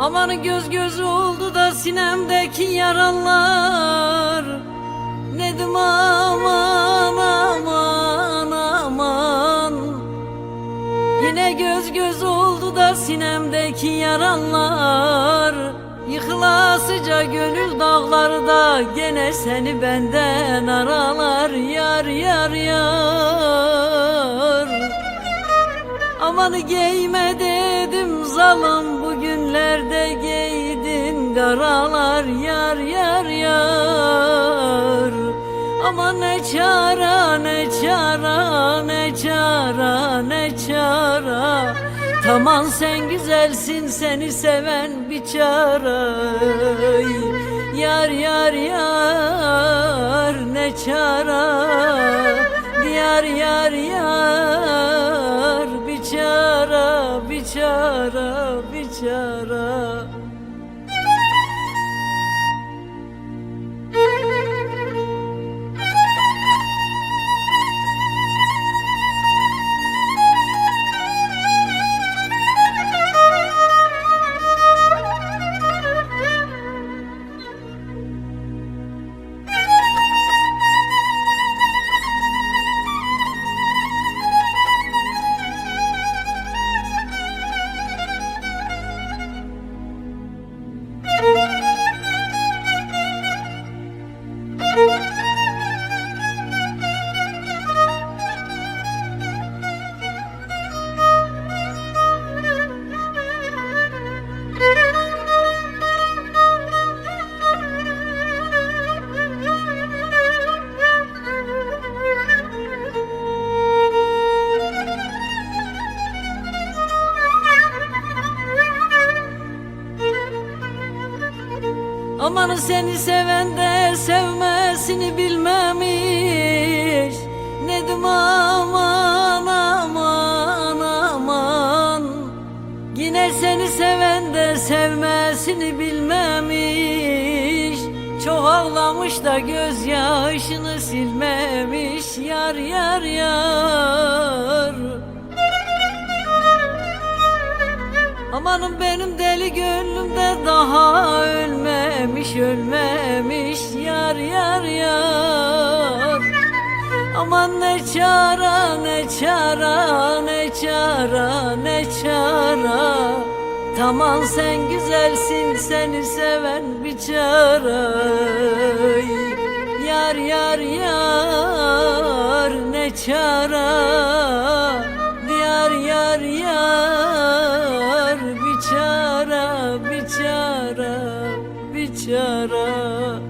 Aman göz göz oldu da sinemdeki yaralar. Nedim aman aman aman. Yine göz göz oldu da sinemdeki yaralar. Yıkılasıca gönül dağları da gene seni benden aralar. Yar yar yar Aman giyme dedim zalim bugünlerde giydin. Karalar yar yar yar. Aman ne çara ne çara ne çara ne çara. Taman sen güzelsin seni seven bir çara Yar yar yar ne çara. Yar yar yar biçara biçara Aman seni seven de sevmesini bilmemiş. Nedim aman aman aman. Yine seni seven de sevmesini bilmemiş. Çok ağlamış da gözyaşını silmemiş. Yar yar yar. Amanın benim deli gönlümde daha ölmemiş ölmemiş yar yar yar. Aman ne çara ne çara ne çara ne çara. Tamam sen güzelsin seni seven bir çara Yar yar yar ne çara biçara